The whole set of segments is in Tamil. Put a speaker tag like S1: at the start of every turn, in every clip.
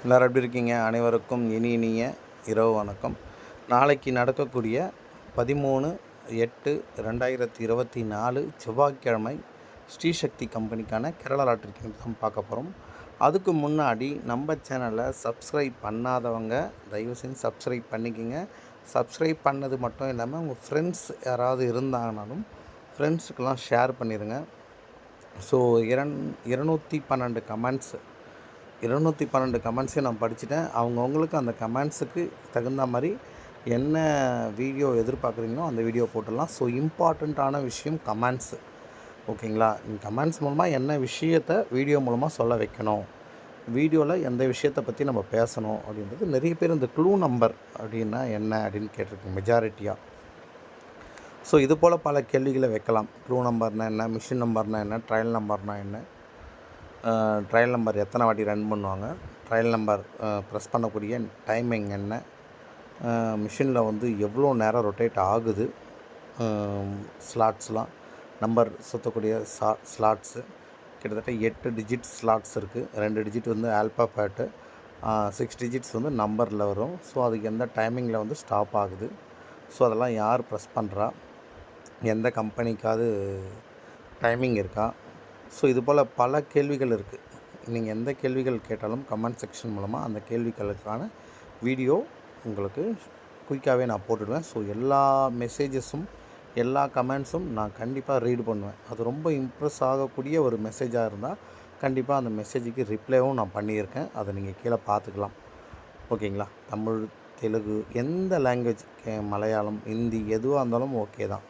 S1: எல்லோரும் எப்படி இருக்கீங்க? அனைவருக்கும் இனி இனிய இரவு வணக்கம். நாளைக்கு நடக்கக்கூடிய பதிமூணு எட்டு ரெண்டாயிரத்தி இருபத்தி நாலு செவ்வாய்க்கிழமை ஸ்ரீசக்தி கம்பெனிக்கான கேரளா லாட்ரி தான் பார்க்க போகிறோம் அதுக்கு முன்னாடி நம்ம சேனலை சப்ஸ்கிரைப் பண்ணாதவங்க தயவு செஞ்சு சப்ஸ்கிரைப் பண்ணிக்கோங்க. சப்ஸ்கிரைப் பண்ணது மட்டும் இல்லாமல் உங்கள் ஃப்ரெண்ட்ஸ் யாராவது இருந்தாங்கனாலும் ஃப்ரெண்ட்ஸுக்கெல்லாம் ஷேர் பண்ணிடுங்க. ஸோ இரண் இருநூற்றி பன்னெண்டு கமெண்ட்ஸ் இருநூற்றி பன்னெண்டு கமெண்ட்ஸையும் நான் படிச்சுட்டேன். அவங்கவுங்களுக்கு அந்த கமெண்ட்ஸுக்கு தகுந்த மாதிரி என்ன வீடியோ எதிர்பார்க்குறீங்களோ அந்த வீடியோ போட்டுடலாம். ஸோ இம்பார்ட்டண்ட்டான விஷயம் கமெண்ட்ஸு ஓகேங்களா? கமெண்ட்ஸ் மூலமாக என்ன விஷயத்தை வீடியோ மூலமாக சொல்ல வைக்கணும்? வீடியோவில் எந்த விஷயத்தை பற்றி நம்ம பேசணும் அப்படின்றது நிறைய பேர் இந்த க்ளூ நம்பர் அப்படின்னா என்ன அப்படின்னு கேட்டிருக்கீங்க மெஜாரிட்டியாக ஸோ இது போல் பல கேள்விகளை வைக்கலாம். க்ளூ நம்பர்னால் என்ன? மிஷின் நம்பர்னால் என்ன? ட்ரையல் நம்பர்னால் என்ன? ட்ரையல் நம்பர் எத்தனை வாட்டி ரன் பண்ணுவாங்க? ட்ரையல் நம்பர் ப்ரெஸ் பண்ணக்கூடிய டைமிங் என்ன? மிஷினில் வந்து எவ்வளோ நேரம் ரொட்டேட் ஆகுது? ஸ்லாட்ஸ்லாம் நம்பர் சுற்றக்கூடிய சா ஸ்லாட்ஸு கிட்டத்தட்ட எட்டு டிஜிட் ஸ்லாட்ஸ் இருக்குது ரெண்டு டிஜிட் வந்து ஆல்பாபேட்டு சிக்ஸ் டிஜிட்ஸ் வந்து நம்பரில் வரும். ஸோ அதுக்கு எந்த டைமிங்கில் வந்து ஸ்டாப் ஆகுது? ஸோ அதெல்லாம் யார் ப்ரெஸ் பண்ணுறா எந்த கம்பெனிக்காவது டைமிங் இருக்கா? ஸோ இது போல் பல கேள்விகள் இருக்குது நீங்கள் எந்த கேள்விகள் கேட்டாலும் கமெண்ட் செக்ஷன் மூலமாக அந்த கேள்விகளுக்கான வீடியோ உங்களுக்கு குயிக்காகவே நான் போட்டுடுவேன். ஸோ எல்லா மெசேஜஸும் எல்லா கமெண்ட்ஸும் நான் கண்டிப்பாக ரீட் பண்ணுவேன். அது ரொம்ப இம்ப்ரெஸ் ஆகக்கூடிய ஒரு மெசேஜாக இருந்தால் கண்டிப்பாக அந்த மெசேஜுக்கு ரிப்ளைவும் நான் பண்ணியிருக்கேன். அதை நீங்கள் கீழே பார்த்துக்கலாம். ஓகேங்களா? தமிழ் தெலுங்கு எந்த லாங்குவேஜ் மலையாளம் ஹிந்தி எதுவாக இருந்தாலும் ஓகே தான்.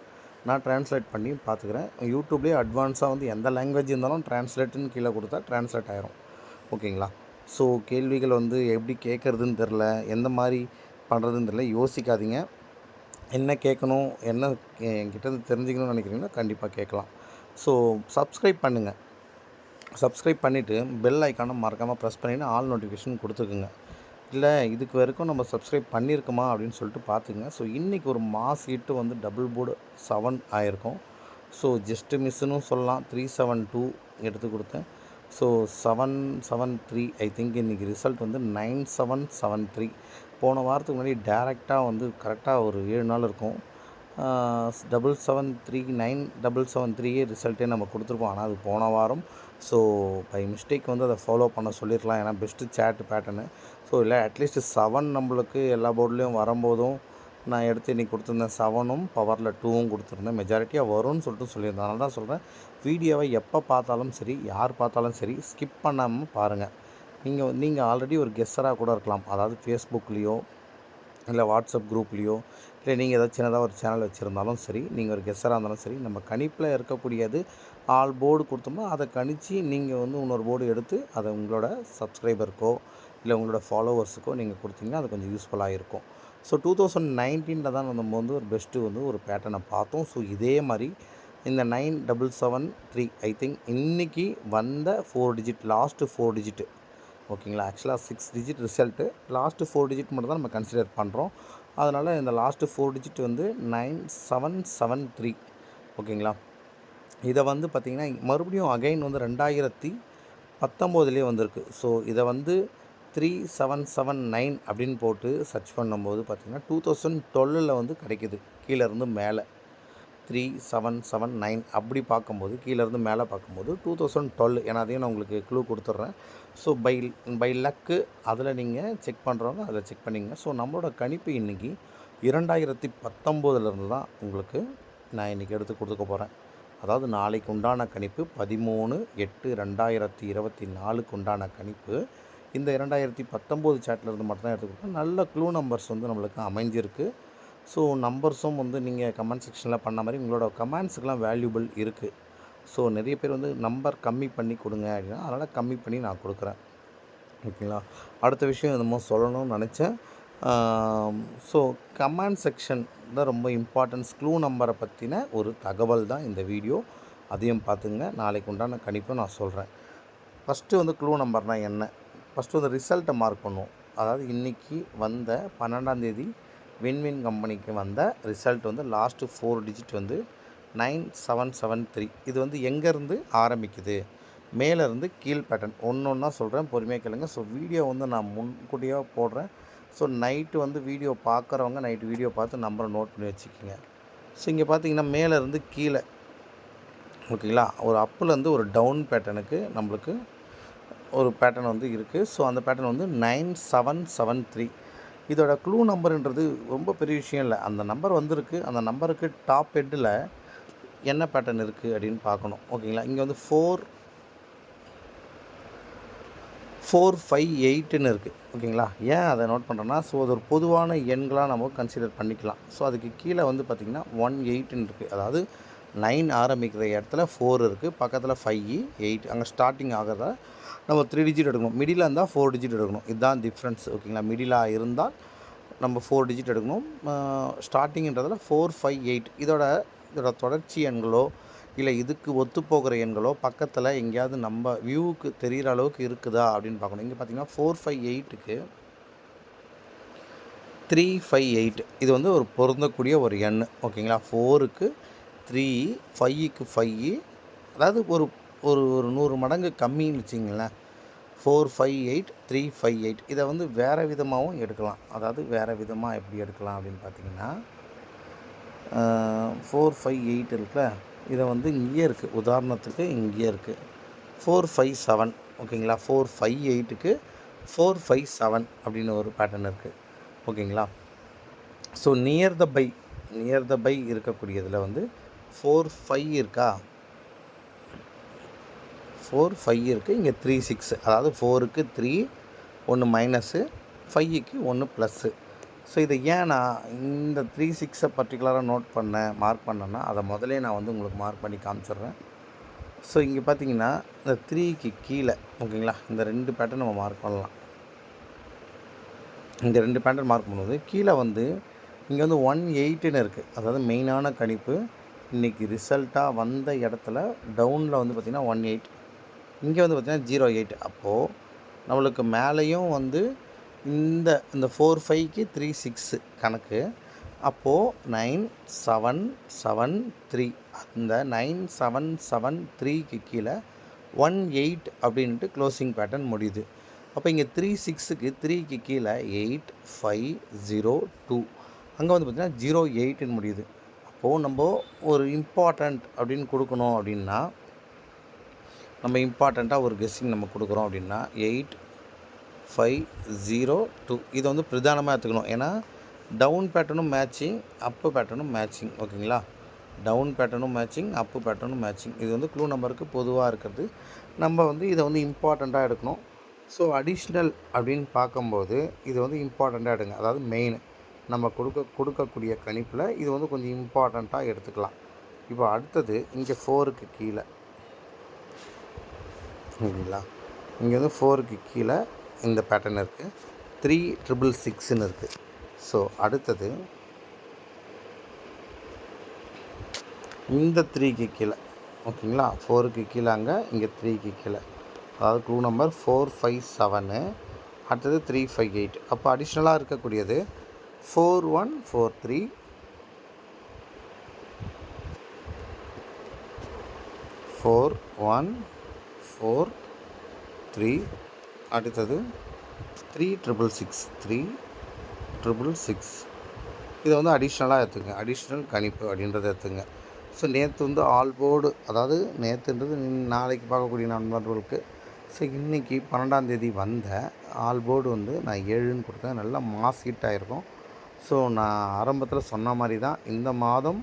S1: நான் ட்ரான்ஸ்லேட் பண்ணி பார்த்துக்கிறேன். யூடியூப்லேயே அட்வான்ஸாக வந்து எந்த லாங்குவேஜ் இருந்தாலும் ட்ரான்ஸ்லேட்டுன்னு கீழே கொடுத்தா ட்ரான்ஸ்லேட் ஆயிரும். ஓகேங்களா? ஸோ கேள்விகள் வந்து எப்படி கேட்குறதுன்னு தெரில எந்த மாதிரி பண்ணுறதுன்னு தெரில யோசிக்காதீங்க. என்ன கேட்கணும் என்ன என்கிட்ட தெரிஞ்சுக்கணும்னு நினைக்கிறீங்கன்னா கண்டிப்பாக கேட்கலாம். ஸோ சப்ஸ்கிரைப் பண்ணுங்கள் சப்ஸ்கிரைப் பண்ணிவிட்டு பெல் ஐக்கானை மறக்காமல் ப்ரெஸ் பண்ணிவிட்டு ஆல் நோட்டிஃபிகேஷன் கொடுத்துக்குங்க. இல்லை இதுக்கு வரைக்கும் நம்ம சப்ஸ்கிரைப் பண்ணியிருக்கோமா அப்படின்னு சொல்லிட்டு பார்த்துங்க. ஸோ இன்றைக்கி ஒரு மாஸ் ஹிட்டு வந்து டபுள் போர்டு செவன் ஆயிருக்கும். ஸோ ஜஸ்ட்டு மிஸ்ஸுன்னு சொல்லலாம். த்ரீ செவன் டூ எடுத்து கொடுத்தேன். So seven seven three I think இன்றைக்கி ரிசல்ட் வந்து நைன் செவன் செவன் த்ரீ போன வாரத்துக்கு முன்னாடி டேரெக்டாக வந்து கரெக்டாக ஒரு ஏழு நாள் இருக்கும். Double seven three nine double seven த்ரீயே ரிசல்ட்டே நம்ம கொடுத்துருப்போம் ஆனால் அது போன வாரம். ஸோ பை மிஸ்டேக் வந்து அதை ஃபாலோ பண்ண சொல்லியிருக்கலாம் ஏன்னா பெஸ்ட்டு சேட் பேட்டர்னு ஸோ இல்லை அட்லீஸ்ட் செவன் நம்மளுக்கு எல்லா போர்ட்லேயும் வரும்போதும் நான் எடுத்து இன்றைக்கி கொடுத்துருந்தேன் செவனும் பவரில் டூவும் கொடுத்துருந்தேன். மெஜாரிட்டியாக வரும்னு சொல்லிட்டு சொல்லியிருந்தேன். அதனால தான் சொல்கிறேன் வீடியோவை எப்போ பார்த்தாலும் சரி யார் பார்த்தாலும் சரி ஸ்கிப் பண்ணாமல் பாருங்கள் நீங்கள் நீங்கள் ஆல்ரெடி ஒரு கெஸ்ஸராக கூட இருக்கலாம். அதாவது ஃபேஸ்புக்லேயோ இல்லை வாட்ஸ்அப் குரூப்லேயோ இல்லை நீங்கள் ஏதாவது சின்னதாக ஒரு சேனல் வச்சுருந்தாலும் சரி நீங்கள் ஒரு கெஸ்ஸராக இருந்தாலும் சரி நம்ம கணிப்பில் இருக்கக்கூடியது ஆல் போர்டு கொடுத்தோம்னா அதை கணித்து நீங்கள் வந்து இன்னொரு போர்டு எடுத்து அதை உங்களோட சப்ஸ்கிரைபருக்கோ இல்லை உங்களோட ஃபாலோவர்ஸுக்கோ நீங்கள் கொடுத்தீங்கன்னா அது கொஞ்சம் யூஸ்ஃபுல்லாக இருக்கும். ஸோ டூ தௌசண்ட் நைன்டீனில் தான் நம்ம வந்து ஒரு பெஸ்ட்டு வந்து ஒரு பேட்டர்னை பார்த்தோம். ஸோ இதே மாதிரி இந்த nine double seven three I think இன்றைக்கி வந்த four digit last four digit ஓகேங்களா? ஆக்சுவலாக six digit result last four digit மட்டும் தான் நம்ம கன்சிடர் பண்ணுறோம் அதனால் இந்த லாஸ்ட்டு ஃபோர் டிஜிட் வந்து நைன் செவன் செவன் த்ரீ ஓகேங்களா? இதை வந்து பார்த்திங்கன்னா மறுபடியும் அகைன் வந்து ரெண்டாயிரத்தி பத்தொம்போதுலேயே வந்திருக்கு. ஸோ இதை வந்து த்ரீ செவன் செவன் நைன் அப்படின்னு போட்டு சர்ச் பண்ணும்போது பார்த்திங்கன்னா டூ தௌசண்ட் டுவெல்லில் வந்து கிடைக்கிது. கீழேருந்து மேலே. த்ரீ செவன் செவன் நைன் அப்படி பார்க்கும்போது கீழேருந்து மேலே பார்க்கும்போது டூ தௌசண்ட் டுவெல் ஏன்னா அதையும் நான் உங்களுக்கு க்ளூ கொடுத்துட்றேன். ஸோ பை பை லக்கு அதில் நீங்கள் செக் பண்ணுறவங்க அதில் செக் பண்ணிங்க ஸோ நம்மளோட கணிப்பு இன்றைக்கி இரண்டாயிரத்தி பத்தொம்போதுலேருந்து தான் உங்களுக்கு நான் இன்றைக்கி எடுத்து கொடுத்துக்க போகிறேன். அதாவது நாளைக்கு உண்டான கணிப்பு பதிமூணு எட்டு ரெண்டாயிரத்தி இருபத்தி நாலுக்கு உண்டான கணிப்பு இந்த இரண்டாயிரத்தி பத்தொம்போது சேட்லேருந்து மட்டும் தான் நல்ல க்ளூ நம்பர்ஸ் வந்து நம்மளுக்கு அமைஞ்சிருக்கு. ஸோ நம்பர்ஸும் வந்து நீங்கள் கமெண்ட் செக்ஷனில் பண்ண மாதிரி உங்களோட கமெண்ட்ஸுக்கெலாம் வேல்யூபிள் இருக்குது ஸோ நிறைய பேர் வந்து நம்பர் கம்மி பண்ணி கொடுங்க அப்படின்னா அதனால் கம்மி பண்ணி நான் கொடுக்குறேன். ஓகேங்களா? அடுத்த விஷயம் என்னமோ சொல்லணும்னு நினச்சேன். ஸோ கமெண்ட் செக்ஷன் தான் ரொம்ப இம்பார்ட்டன்ஸ் க்ளூ நம்பரை பற்றின ஒரு தகவல் தான் இந்த வீடியோ அதையும் பார்த்துங்க. நாளைக்கு உண்டான கணிப்பும் நான் சொல்கிறேன் ஃபஸ்ட்டு வந்து க்ளூ நம்பர்னால் என்ன? ஃபஸ்ட்டு வந்து ரிசல்ட்டை மார்க் பண்ணுவோம். அதாவது இன்றைக்கி வந்த பன்னெண்டாந்தேதி வின்வின் கம்பெனிக்கு வந்த ரிசல்ட் வந்து லாஸ்ட்டு ஃபோர் டிஜிட் வந்து நைன் செவன் செவன் த்ரீ இது வந்து எங்கேருந்து ஆரம்பிக்குது? மேலேருந்து கீழ் பேட்டர்ன் ஒன்று ஒன்றா சொல்கிறேன் பொறுமையாக கேளுங்க. ஸோ வீடியோ வந்து நான் முன்கூட்டியாக போடுறேன். ஸோ நைட்டு வந்து வீடியோ பார்க்குறவங்க நைட்டு வீடியோ பார்த்து நம்பரை நோட் பண்ணி வச்சுக்கோங்க. ஸோ இங்கே பார்த்தீங்கன்னா மேலேருந்து கீழே ஓகேங்களா? ஒரு அப்புலேருந்து ஒரு டவுன் பேட்டர்னுக்கு நம்மளுக்கு ஒரு பேட்டர்ன் வந்து இருக்குது ஸோ அந்த பேட்டர்ன் வந்து நைன் செவன் செவன் த்ரீ இதோட க்ளூ நம்பருன்றது ரொம்ப பெரிய விஷயம் இல்லை. அந்த நம்பர் வந்திருக்கு. அந்த நம்பருக்கு டாப் ஹெட்டில் என்ன பேட்டர்ன் இருக்குது அப்படின்னு பார்க்கணும். ஓகேங்களா இங்கே வந்து ஃபோர் ஃபோர் ஃபைவ் எயிட்டுன்னு இருக்குது ஓகேங்களா ஏன் அதை நோட் பண்ணுறேன்னா ஸோ அது ஒரு பொதுவான எண்களாக நம்ம கன்சிடர் பண்ணிக்கலாம். ஸோ அதுக்கு கீழே வந்து பார்த்திங்கன்னா ஒன் எயிட்டுன்னு இருக்குது அதாவது நைன் ஆரம்பிக்கிற இடத்துல ஃபோர் இருக்குது பக்கத்தில் ஃபைவ் எயிட் அங்கே ஸ்டார்டிங் ஆகிறத நம்ம த்ரீ டிஜிட் எடுக்கணும். மிடில் இருந்தால் ஃபோர் டிஜிட் எடுக்கணும். இதுதான் டிஃப்ரென்ஸ் ஓகேங்களா மிடிலாக இருந்தால் நம்ம ஃபோர் டிஜிட் எடுக்கணும். ஸ்டார்டிங்கன்றதில் ஃபோர் ஃபைவ் எயிட் இதோட இதோட தொடர்ச்சி எண்களோ இல்லை இதுக்கு ஒத்துப்போகிற எண்களோ பக்கத்தில் எங்கேயாவது நம்ம வியூவுக்கு தெரிகிற அளவுக்கு இருக்குதா அப்படின்னு பார்க்கணும். இங்கே பார்த்தீங்கன்னா ஃபோர் ஃபைவ் எயிட்டுக்கு த்ரீ ஃபைவ் எயிட் இது வந்து ஒரு பொருந்தக்கூடிய ஒரு எண் ஓகேங்களா ஃபோருக்கு த்ரீ ஃபைவுக்கு ஃபைவ் அதாவது ஒரு ஒரு ஒரு நூறு மடங்கு கம்மின்னு வச்சிங்களேன். Four five eight three five eight இதை வந்து வேறு விதமாகவும் எடுக்கலாம். அதாவது வேறு விதமாக எப்படி எடுக்கலாம் அப்படின்னு பார்த்தீங்கன்னா ஃபோர் ஃபைவ் எயிட் இருக்குல்ல. இதை வந்து இங்கேயே இருக்குது உதாரணத்துக்கு இங்கேயே இருக்குது ஃபோர் ஃபைவ் செவன் ஓகேங்களா? ஃபோர் ஃபைவ் எயிட்டுக்கு ஃபோர் ஃபைவ் செவன் அப்படின்னு ஒரு பேட்டர்ன் இருக்குது ஓகேங்களா? So near the pie near the pie இருக்கக்கூடியதில் வந்து ஃபோர் ஃபைவ் இருக்கா? ஃபோர் ஃபைவ் இருக்குது இங்கே த்ரீ சிக்ஸ் அதாவது ஃபோருக்கு த்ரீ ஒன்று மைனஸு ஃபைவுக்கு ஒன்று ப்ளஸ்ஸு ஸோ இதை ஏன் நான் இந்த த்ரீ சிக்ஸை பர்டிகுலராக நோட் பண்ணேன் மார்க் பண்ணேன்னா அதை முதலே நான் வந்து உங்களுக்கு மார்க் பண்ணி காமிச்சிடுறேன். ஸோ இங்கே பார்த்தீங்கன்னா இந்த த்ரீக்கு கீழே ஓகேங்களா? இந்த ரெண்டு பேட்டர்ன் நம்ம மார்க் பண்ணலாம். இந்த ரெண்டு பேட்டர்ன் மார்க் பண்ணும்போது கீழே வந்து இங்கே வந்து ஒன் எயிட்டுன்னு இருக்குது அதாவது மெயினான கணிப்பு இன்றைக்கி ரிசல்ட்டாக வந்த இடத்துல டவுனில் வந்து பார்த்திங்கன்னா ஒன் எயிட் இங்கே வந்து பார்த்திங்கன்னா ஜீரோ எயிட் அப்போது நம்மளுக்கு மேலேயும் வந்து இந்த இந்த ஃபோர் ஃபைவ்க்கு த்ரீ சிக்ஸு கணக்கு. அப்போது நைன் செவன் செவன் த்ரீ அந்த நைன் செவன் செவன் த்ரீக்கு கீழே ஒன் எயிட் அப்படின்ட்டு க்ளோசிங் பேட்டர்ன் முடியுது. அப்போ இங்கே த்ரீ சிக்ஸுக்கு த்ரீக்கு கீழே எயிட் ஃபைவ் ஜீரோ டூ அங்கே வந்து பார்த்திங்கன்னா ஜீரோ எயிட்டுன்னு முடியுது. அப்போது நம்ம ஒரு இம்பார்ட்டண்ட் அப்படின்னு கொடுக்கணும் அப்படின்னா நம்ம இம்பார்ட்டண்ட்டாக ஒரு கெஸ்ஸிங் நம்ம கொடுக்குறோம் அப்படின்னா எயிட் ஃபைவ் ஜீரோ டூ. இதை வந்து பிரதானமாக எடுத்துக்கணும். ஏன்னா டவுன் பேட்டர்னும் மேட்சிங் அப்பு பேட்டர்னும் மேட்சிங் ஓகேங்களா? டவுன் பேட்டர்னும் மேட்சிங் அப்பு பேட்டர்னும் மேட்சிங் இது வந்து க்ளூ நம்பருக்கு பொதுவாக இருக்கிறது. நம்ம வந்து இதை வந்து இம்பார்ட்டண்ட்டாக எடுக்கணும். ஸோ அடிஷ்னல் அப்படின்னு பார்க்கும்போது இது வந்து இம்பார்ட்டண்ட்டாக எடுங்க. அதாவது மெயின் நம்ம கொடுக்க கொடுக்கக்கூடிய கணிப்பில் இது வந்து கொஞ்சம் இம்பார்ட்டண்ட்டாக எடுத்துக்கலாம். இப்போ அடுத்தது இங்கே ஃபோருக்கு கீழே. ஓகேங்களா? இங்கே வந்து ஃபோருக்கு கீழே இந்த பேட்டர்ன் இருக்குது த்ரீ ட்ரிபிள் சிக்ஸ்னு இருக்குது ஸோ அடுத்தது இந்த த்ரீக்கு கீழே ஓகேங்களா? ஃபோருக்கு கீழே அங்கே இங்கே த்ரீக்கு கீழே. அதாவது clue number four five seven அடுத்தது த்ரீ ஃபைவ் எயிட் அப்போ அடிஷ்னலாக இருக்கக்கூடியது four one four three four one four three அடுத்தது three triple six three triple six இதை வந்து அடிஷ்னலாக எடுத்துங்க அடிஷ்னல் கணிப்பு அப்படின்றத எடுத்துங்க ஸோ நேற்று வந்து ஆல் போர்டு அதாவது நேற்றுன்றது நாளைக்கு பார்க்கக்கூடிய நண்பர்களுக்கு. ஸோ இன்றைக்கி பன்னெண்டாந்தேதி வந்த ஆல் போர்டு வந்து நான் ஏழுன்னு கொடுத்தேன். நல்லா மாஸ் ஹிட் ஆகிருக்கும் ஸோ நான் ஆரம்பத்தில் சொன்ன மாதிரி தான் இந்த மாதம்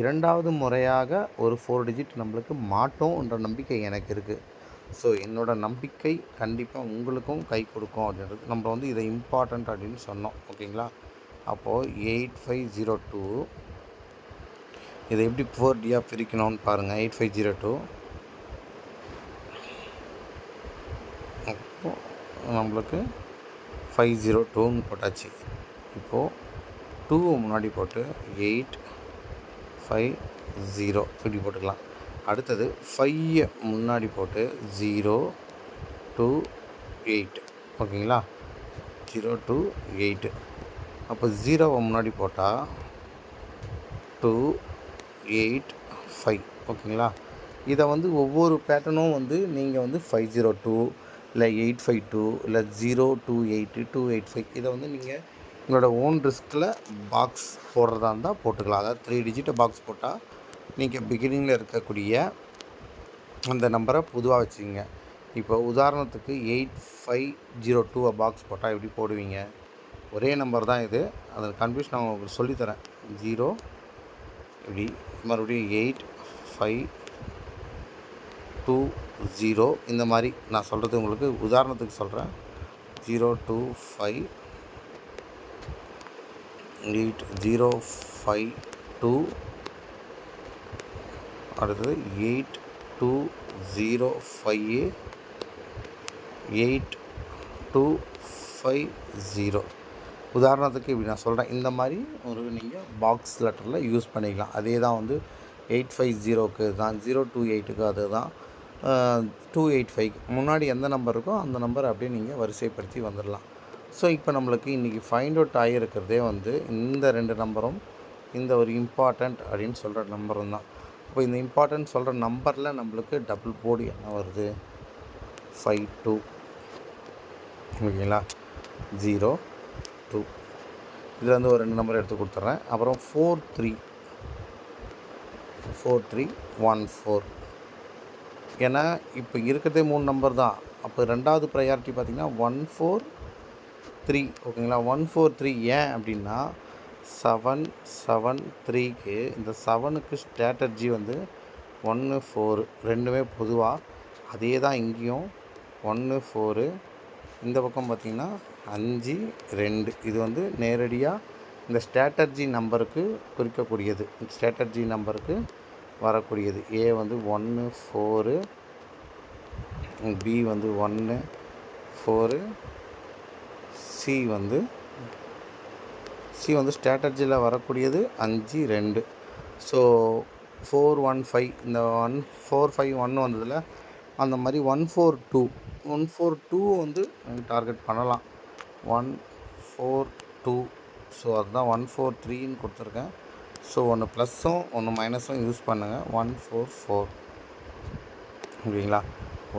S1: இரண்டாவது முறையாக ஒரு ஃபோர் டிஜிட் நம்மளுக்கு மாட்டோம்ன்ற நம்பிக்கை எனக்கு இருக்குது ஸோ என்னோடய நம்பிக்கை கண்டிப்பாக உங்களுக்கும் கை கொடுக்கும் அப்படின்றது. நம்ம வந்து இதை இம்பார்ட்டண்ட் அப்படின்னு சொன்னோம். ஓகேங்களா? அப்போது எயிட் ஃபைவ் ஜீரோ டூ இதை எப்படி ஃபோர் டியாக பிரிக்கணும்னு பாருங்கள் எயிட் ஃபைவ் ஜீரோ டூ அப்போது நம்மளுக்கு ஃபைவ் ஜீரோ டூன்னு போட்டாச்சு. இப்போது டூ முன்னாடி போட்டு எயிட் ஃபைவ் ஜீரோ இப்படி போட்டுக்கலாம். அடுத்தது ஃபையை முன்னாடி போட்டு ஜீரோ டூ எயிட் ஓகேங்களா? ஜீரோ டூ எயிட்டு அப்போ ஜீரோவை முன்னாடி போட்டால் டூ எயிட் ஃபைவ் ஓகேங்களா? இதை வந்து ஒவ்வொரு பேட்டர்னும் வந்து நீங்கள் வந்து ஃபைவ் ஜீரோ டூ இல்லை எயிட் ஃபைவ் டூ இல்லை zero two eight two eight five இதை வந்து நீங்கள் உங்களோட ஓன் ரிஸ்கில் பாக்ஸ் போடுறதா இருந்தால் போட்டுக்கலாம். அதாவது த்ரீ டிஜிட்டை பாக்ஸ் போட்டால் நீங்கள் பிகினிங்கில் இருக்கக்கூடிய அந்த நம்பரை பொதுவாக வச்சுக்கோங்க. இப்போ உதாரணத்துக்கு eight five zero two box போட்டால் எப்படி போடுவீங்க? ஒரே நம்பர் தான் இது. அதில் கன்ஃபியூஷன் நான் உங்களுக்கு சொல்லித்தரேன். ஜீரோ இப்படி மறுபடியும் எயிட் ஃபைவ் டூ ஜீரோ இந்த மாதிரி நான் சொல்கிறது உங்களுக்கு உதாரணத்துக்கு சொல்கிறேன் zero two five eight zero five two அடுத்தது eight two zero five eight two five zero உதாரணத்துக்கு இப்படி நான் சொல்கிறேன் இந்த மாதிரி ஒரு நீங்கள் பாக்ஸ் லெட்டரில் யூஸ் பண்ணிக்கலாம். அதே தான் வந்து எயிட் ஃபைவ் ஜீரோக்கு தான் ஜீரோ டூ எயிட்டுக்கு அது தான் டூ எயிட் ஃபைவ் முன்னாடி எந்த நம்பர் இருக்கோ அந்த நம்பர் அப்படியே நீங்கள் வரிசைப்படுத்தி வந்துடலாம் ஸோ இப்போ நம்மளுக்கு இன்றைக்கி ஃபைண்ட் அவுட் ஆகியிருக்கிறதே வந்து இந்த ரெண்டு நம்பரும் இந்த ஒரு இம்பார்ட்டண்ட் அப்படின்னு சொல்கிற நம்பரும் தான். இப்போ இந்த இம்பார்ட்டன்ட் சொல்கிற நம்பரில் நம்மளுக்கு டபுள் போர்டு என்ன வருது? ஃபைவ் டூ ஓகேங்களா? ஜீரோ டூ இதில் வந்து ஒரு ரெண்டு நம்பர் எடுத்து கொடுத்துட்றேன் அப்புறம் four three four three one four ஏன்னா இப்போ இருக்கிறதே மூணு நம்பர் தான். அப்போ ரெண்டாவது ப்ரையாரிட்டி பார்த்திங்கன்னா ஒன் ஃபோர் த்ரீ ஓகேங்களா? ஒன் ஃபோர் த்ரீ ஏன் அப்படின்னா செவன் செவன் த்ரீக்கு இந்த செவனுக்கு ஸ்ட்ராட்டர்ஜி வந்து ஒன்று ஃபோரு ரெண்டுமே பொதுவாக அதே தான் இங்கேயும் ஒன்று ஃபோரு இந்த பக்கம் பார்த்திங்கன்னா அஞ்சு ரெண்டு. இது வந்து நேரடியாக இந்த ஸ்ட்ராட்டர்ஜி நம்பருக்கு குறிக்கக்கூடியது. ஸ்ட்ராட்டர்ஜி நம்பருக்கு வரக்கூடியது. ஏ வந்து ஒன்று ஃபோரு பி வந்து ஒன்று ஃபோரு சி வந்து சி வந்து ஸ்ட்ராட்டர்ஜியில் வரக்கூடியது அஞ்சு ரெண்டு. So four one five. இந்த ஒன் ஃபோர் ஃபைவ் ஒன் வந்ததில் அந்த மாதிரி one four two. One four two வந்து டார்கெட் பண்ணலாம். One four two. ஸோ அதுதான் ஒன் ஃபோர் த்ரீன்னு கொடுத்துருக்கேன். ஸோ ஒன்று ப்ளஸ்ஸும் ஒன்று மைனஸும் யூஸ் பண்ணுங்கள் ஒன் ஃபோர் ஃபோர். ஓகேங்களா?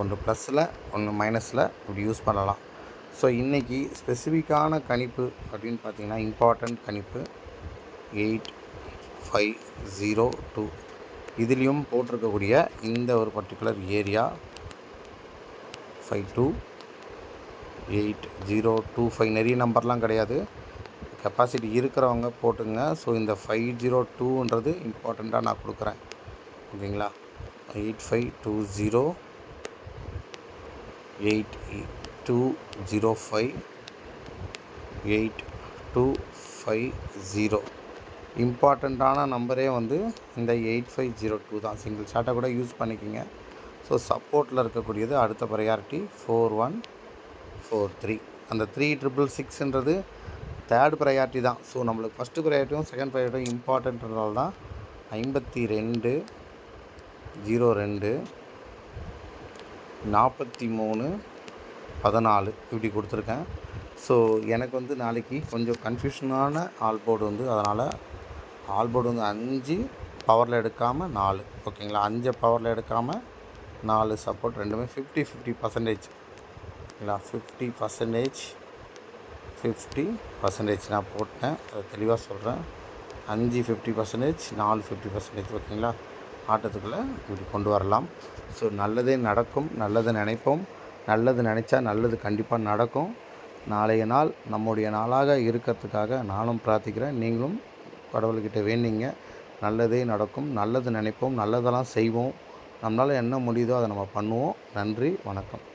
S1: ஒன்று ப்ளஸில் ஒன்று மைனஸில் இப்படி யூஸ் பண்ணலாம். ஸோ இன்றைக்கி ஸ்பெசிஃபிக்கான கணிப்பு அப்படின்னு பார்த்தீங்கன்னா இம்பார்ட்டண்ட் கணிப்பு எயிட் ஃபைவ் ஜீரோ டூ இதுலேயும் போட்டிருக்கக்கூடிய இந்த ஒரு particular area five two eight zero two five நிறைய நம்பர்லாம் கிடையாது. கெப்பாசிட்டி இருக்கிறவங்க போட்டுங்க. ஸோ இந்த ஃபைவ் ஜீரோ டூன்றது இம்பார்ட்டண்ட்டாக நான் கொடுக்குறேன். ஓகேங்களா? Eight five two zero eight two zero five eight two five zero இம்பார்ட்டண்ட்டான நம்பரே வந்து இந்த எயிட் ஃபைவ் ஜீரோ டூ தான். சிங்கிள் ஷார்ட்டை கூட யூஸ் பண்ணிக்கோங்க. ஸோ சப்போர்ட்டில் இருக்கக்கூடியது அடுத்த priority four one four three அந்த த்ரீ ட்ரிபிள் சிக்ஸ்ன்றது தேர்ட் ப்ரையாரிட்டி தான். ஸோ நம்மளுக்கு ஃபஸ்ட்டு ப்ரையாரிட்டியும் செகண்ட் ப்ரையாரிட்டியும் இம்பார்ட்டன்ட்னால தான் ஐம்பத்தி ரெண்டு ஜீரோ ரெண்டு நாற்பத்தி மூணு பதினாலு இப்படி கொடுத்துருக்கேன். ஸோ எனக்கு வந்து நாளைக்கு கொஞ்சம் கன்ஃபியூஷனான ஆல் போர்டு வந்து அதனால் ஆல் போர்டு வந்து அஞ்சு பவரில் எடுக்காமல் நாலு. ஓகேங்களா அஞ்சு பவரில் எடுக்காமல் நாலு சப்போர்ட் ரெண்டுமே ஃபிஃப்டி ஃபிஃப்டி பர்சன்டேஜ் ஓகேங்களா ஃபிஃப்டி பர்சன்டேஜ் ஃபிஃப்டி பர்சன்டேஜ் நான் போட்டேன். அதை தெளிவாக சொல்கிறேன் அஞ்சு ஃபிஃப்டி பர்சன்டேஜ் நாலு ஃபிஃப்டி பர்சன்டேஜ் ஓகேங்களா ஆட்டத்துக்குள்ளே இப்படி கொண்டு வரலாம். ஸோ நல்லதே நடக்கும் நல்லது நினைப்போம். நல்லது நினச்சா நல்லது கண்டிப்பாக நடக்கும். நாளைய நாள் நம்முடைய நாளாக இருக்கிறதுக்காக நானும் பிரார்த்திக்கிறேன். நீங்களும் கடவுள்கிட்ட வேண்டிங்க. நல்லதே நடக்கும். நல்லது நினைப்போம். நல்லதெல்லாம் செய்வோம். நம்மளால் என்ன முடியுதோ அதை நம்ம பண்ணுவோம். நன்றி. வணக்கம்.